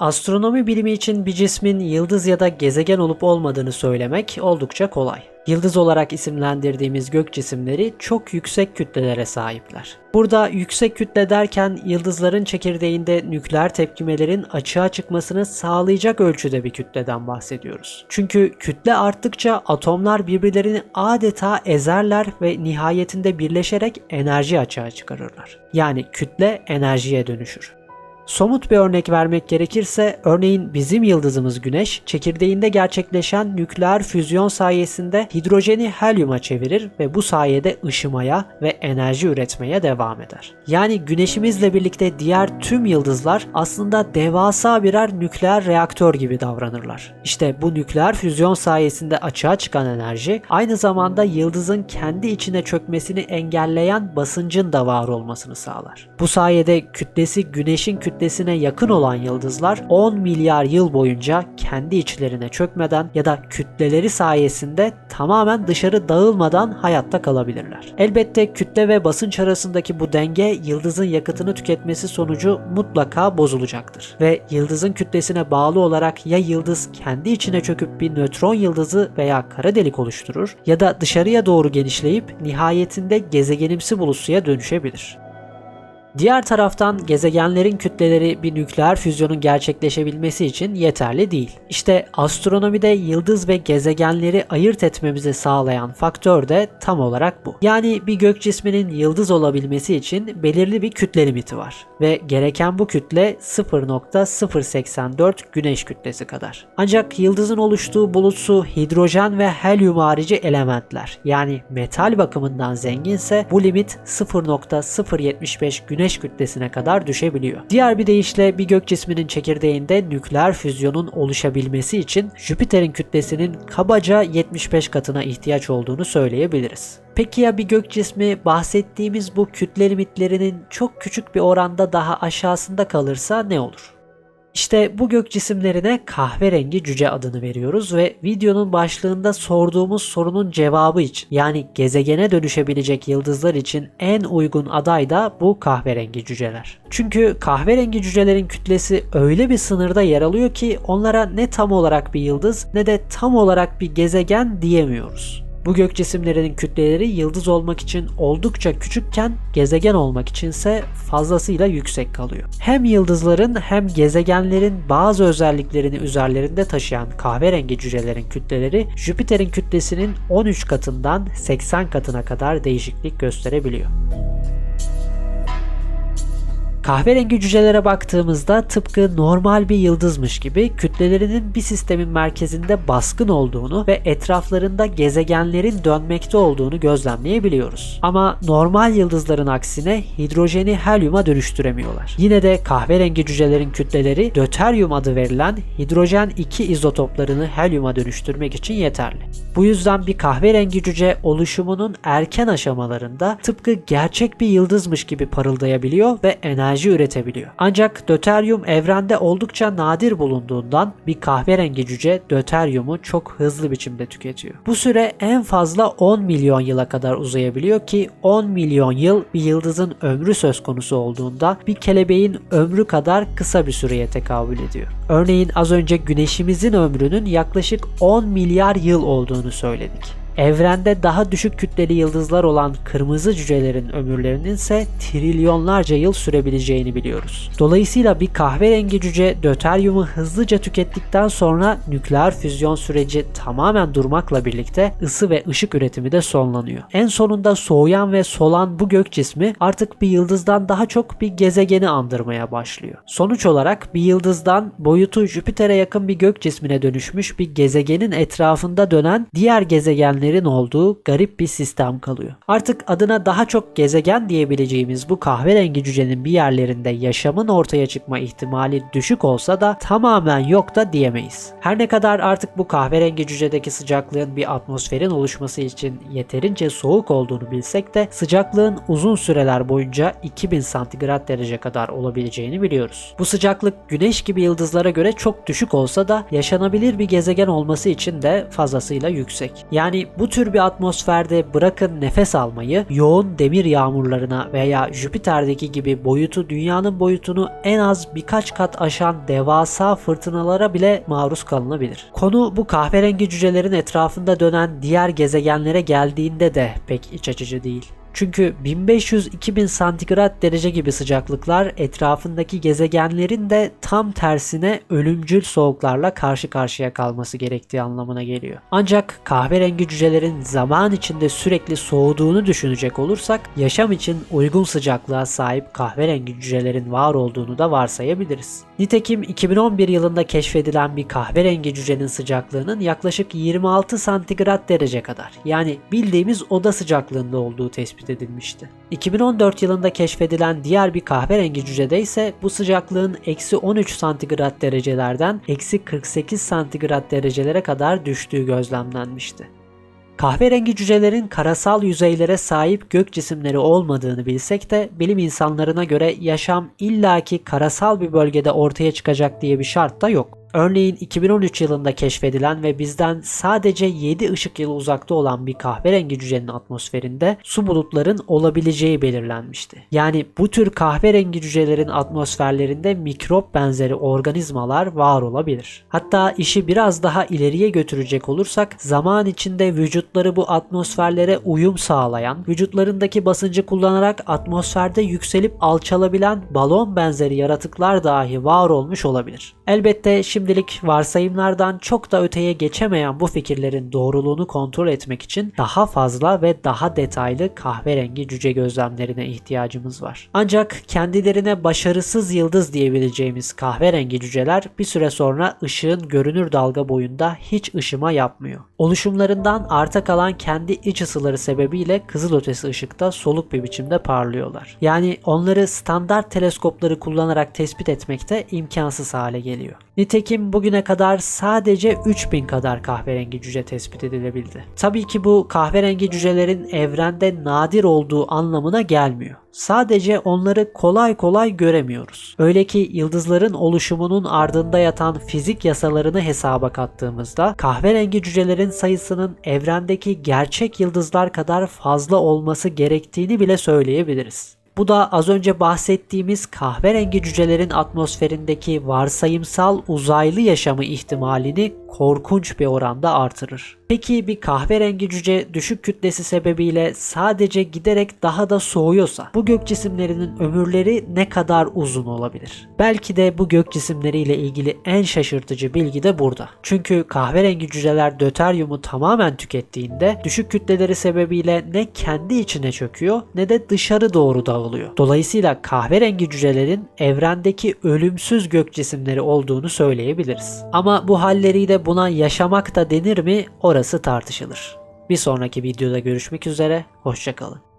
Astronomi bilimi için bir cismin yıldız ya da gezegen olup olmadığını söylemek oldukça kolay. Yıldız olarak isimlendirdiğimiz gök cisimleri çok yüksek kütlelere sahipler. Burada yüksek kütle derken yıldızların çekirdeğinde nükleer tepkimelerin açığa çıkmasını sağlayacak ölçüde bir kütleden bahsediyoruz. Çünkü kütle arttıkça atomlar birbirlerini adeta ezerler ve nihayetinde birleşerek enerji açığa çıkarırlar. Yani kütle enerjiye dönüşür. Somut bir örnek vermek gerekirse örneğin bizim yıldızımız Güneş çekirdeğinde gerçekleşen nükleer füzyon sayesinde hidrojeni helyuma çevirir ve bu sayede ışımaya ve enerji üretmeye devam eder. Yani Güneşimizle birlikte diğer tüm yıldızlar aslında devasa birer nükleer reaktör gibi davranırlar. İşte bu nükleer füzyon sayesinde açığa çıkan enerji aynı zamanda yıldızın kendi içine çökmesini engelleyen basıncın da var olmasını sağlar. Bu sayede kütlesi Güneş'in kütlesine yakın olan yıldızlar 10 milyar yıl boyunca kendi içlerine çökmeden ya da kütleleri sayesinde tamamen dışarı dağılmadan hayatta kalabilirler. Elbette kütle ve basınç arasındaki bu denge yıldızın yakıtını tüketmesi sonucu mutlaka bozulacaktır. Ve yıldızın kütlesine bağlı olarak ya yıldız kendi içine çöküp bir nötron yıldızı veya kara delik oluşturur ya da dışarıya doğru genişleyip nihayetinde gezegenimsi bulusuya dönüşebilir. Diğer taraftan gezegenlerin kütleleri bir nükleer füzyonun gerçekleşebilmesi için yeterli değil. İşte astronomide yıldız ve gezegenleri ayırt etmemizi sağlayan faktör de tam olarak bu. Yani bir gök cisminin yıldız olabilmesi için belirli bir kütle limiti var ve gereken bu kütle 0.084 güneş kütlesi kadar. Ancak yıldızın oluştuğu bulutsu hidrojen ve helyum harici elementler yani metal bakımından zenginse bu limit 0.075 güneş kütlesine kadar düşebiliyor. Diğer bir deyişle bir gök cisminin çekirdeğinde nükleer füzyonun oluşabilmesi için Jüpiter'in kütlesinin kabaca 75 katına ihtiyaç olduğunu söyleyebiliriz. Peki ya bir gök cismi bahsettiğimiz bu kütle limitlerinin çok küçük bir oranda daha aşağısında kalırsa ne olur? İşte bu gök cisimlerine kahverengi cüce adını veriyoruz ve videonun başlığında sorduğumuz sorunun cevabı için yani gezegene dönüşebilecek yıldızlar için en uygun aday da bu kahverengi cüceler. Çünkü kahverengi cücelerin kütlesi öyle bir sınırda yer alıyor ki onlara ne tam olarak bir yıldız ne de tam olarak bir gezegen diyemiyoruz. Bu gök cisimlerinin kütleleri yıldız olmak için oldukça küçükken gezegen olmak içinse fazlasıyla yüksek kalıyor. Hem yıldızların hem gezegenlerin bazı özelliklerini üzerlerinde taşıyan kahverengi cücelerin kütleleri Jüpiter'in kütlesinin 13 katından 80 katına kadar değişiklik gösterebiliyor. Kahverengi cücelere baktığımızda tıpkı normal bir yıldızmış gibi kütlelerinin bir sistemin merkezinde baskın olduğunu ve etraflarında gezegenlerin dönmekte olduğunu gözlemleyebiliyoruz. Ama normal yıldızların aksine hidrojeni helyuma dönüştüremiyorlar. Yine de kahverengi cücelerin kütleleri döteryum adı verilen hidrojen 2 izotoplarını helyuma dönüştürmek için yeterli. Bu yüzden bir kahverengi cüce oluşumunun erken aşamalarında tıpkı gerçek bir yıldızmış gibi parıldayabiliyor ve enerji üretebiliyor. Ancak döteryum evrende oldukça nadir bulunduğundan bir kahverengi cüce döteryumu çok hızlı biçimde tüketiyor. Bu süre en fazla 10 milyon yıla kadar uzayabiliyor ki 10 milyon yıl bir yıldızın ömrü söz konusu olduğunda bir kelebeğin ömrü kadar kısa bir süreye tekabül ediyor. Örneğin az önce güneşimizin ömrünün yaklaşık 10 milyar yıl olduğunu söyledik. Evrende daha düşük kütleli yıldızlar olan kırmızı cücelerin ömürlerinin ise trilyonlarca yıl sürebileceğini biliyoruz. Dolayısıyla bir kahverengi cüce döteryumu hızlıca tükettikten sonra nükleer füzyon süreci tamamen durmakla birlikte ısı ve ışık üretimi de sonlanıyor. En sonunda soğuyan ve solan bu gök cismi artık bir yıldızdan daha çok bir gezegeni andırmaya başlıyor. Sonuç olarak bir yıldızdan boyutu Jüpiter'e yakın bir gök cismine dönüşmüş bir gezegenin etrafında dönen diğer gezegenlerin olduğu garip bir sistem kalıyor. Artık adına daha çok gezegen diyebileceğimiz bu kahverengi cücenin bir yerlerinde yaşamın ortaya çıkma ihtimali düşük olsa da tamamen yok da diyemeyiz. Her ne kadar artık bu kahverengi cücedeki sıcaklığın bir atmosferin oluşması için yeterince soğuk olduğunu bilsek de sıcaklığın uzun süreler boyunca 2000 santigrat derece kadar olabileceğini biliyoruz. Bu sıcaklık güneş gibi yıldızlara göre çok düşük olsa da yaşanabilir bir gezegen olması için de fazlasıyla yüksek. Yani bu tür bir atmosferde bırakın nefes almayı yoğun demir yağmurlarına veya Jüpiter'deki gibi boyutu dünyanın boyutunu en az birkaç kat aşan devasa fırtınalara bile maruz kalınabilir. Konu bu kahverengi cücelerin etrafında dönen diğer gezegenlere geldiğinde de pek iç açıcı değil. Çünkü 1500-2000 santigrat derece gibi sıcaklıklar etrafındaki gezegenlerin de tam tersine ölümcül soğuklarla karşı karşıya kalması gerektiği anlamına geliyor. Ancak kahverengi cücelerin zaman içinde sürekli soğuduğunu düşünecek olursak yaşam için uygun sıcaklığa sahip kahverengi cücelerin var olduğunu da varsayabiliriz. Nitekim 2011 yılında keşfedilen bir kahverengi cücenin sıcaklığının yaklaşık 26 santigrat derece kadar yani bildiğimiz oda sıcaklığında olduğu tespit edilmişti. 2014 yılında keşfedilen diğer bir kahverengi cücede ise bu sıcaklığın eksi 13 santigrat derecelerden eksi 48 santigrat derecelere kadar düştüğü gözlemlenmişti. Kahverengi cücelerin karasal yüzeylere sahip gök cisimleri olmadığını bilsek de bilim insanlarına göre yaşam illaki karasal bir bölgede ortaya çıkacak diye bir şart da yok. Örneğin 2013 yılında keşfedilen ve bizden sadece 7 ışık yılı uzakta olan bir kahverengi cücenin atmosferinde su bulutların olabileceği belirlenmişti. Yani bu tür kahverengi cücelerin atmosferlerinde mikrop benzeri organizmalar var olabilir. Hatta işi biraz daha ileriye götürecek olursak zaman içinde vücutları bu atmosferlere uyum sağlayan, vücutlarındaki basıncı kullanarak atmosferde yükselip alçalabilen balon benzeri yaratıklar dahi var olmuş olabilir. Elbette şimdilik varsayımlardan çok da öteye geçemeyen bu fikirlerin doğruluğunu kontrol etmek için daha fazla ve daha detaylı kahverengi cüce gözlemlerine ihtiyacımız var. Ancak kendilerine başarısız yıldız diyebileceğimiz kahverengi cüceler bir süre sonra ışığın görünür dalga boyunda hiç ışıma yapmıyor. Oluşumlarından arta kalan kendi iç ısıları sebebiyle kızılötesi ışıkta soluk bir biçimde parlıyorlar. Yani onları standart teleskopları kullanarak tespit etmek de imkansız hale geliyor. Nitekim bugüne kadar sadece 3000 kadar kahverengi cüce tespit edilebildi. Tabii ki bu kahverengi cücelerin evrende nadir olduğu anlamına gelmiyor. Sadece onları kolay kolay göremiyoruz. Öyle ki yıldızların oluşumunun ardında yatan fizik yasalarını hesaba kattığımızda kahverengi cücelerin sayısının evrendeki gerçek yıldızlar kadar fazla olması gerektiğini bile söyleyebiliriz. Bu da az önce bahsettiğimiz kahverengi cücelerin atmosferindeki varsayımsal uzaylı yaşamı ihtimalini korkunç bir oranda artırır. Peki bir kahverengi cüce düşük kütlesi sebebiyle sadece giderek daha da soğuyorsa bu gök cisimlerinin ömürleri ne kadar uzun olabilir? Belki de bu gök cisimleriyle ilgili en şaşırtıcı bilgi de burada. Çünkü kahverengi cüceler döteryumu tamamen tükettiğinde düşük kütleleri sebebiyle ne kendi içine çöküyor ne de dışarı doğru dağılıyor. Dolayısıyla kahverengi cücelerin evrendeki ölümsüz gök cisimleri olduğunu söyleyebiliriz. Ama bu halleriyle buna yaşamak da denir mi orası tartışılır. Bir sonraki videoda görüşmek üzere, hoşçakalın.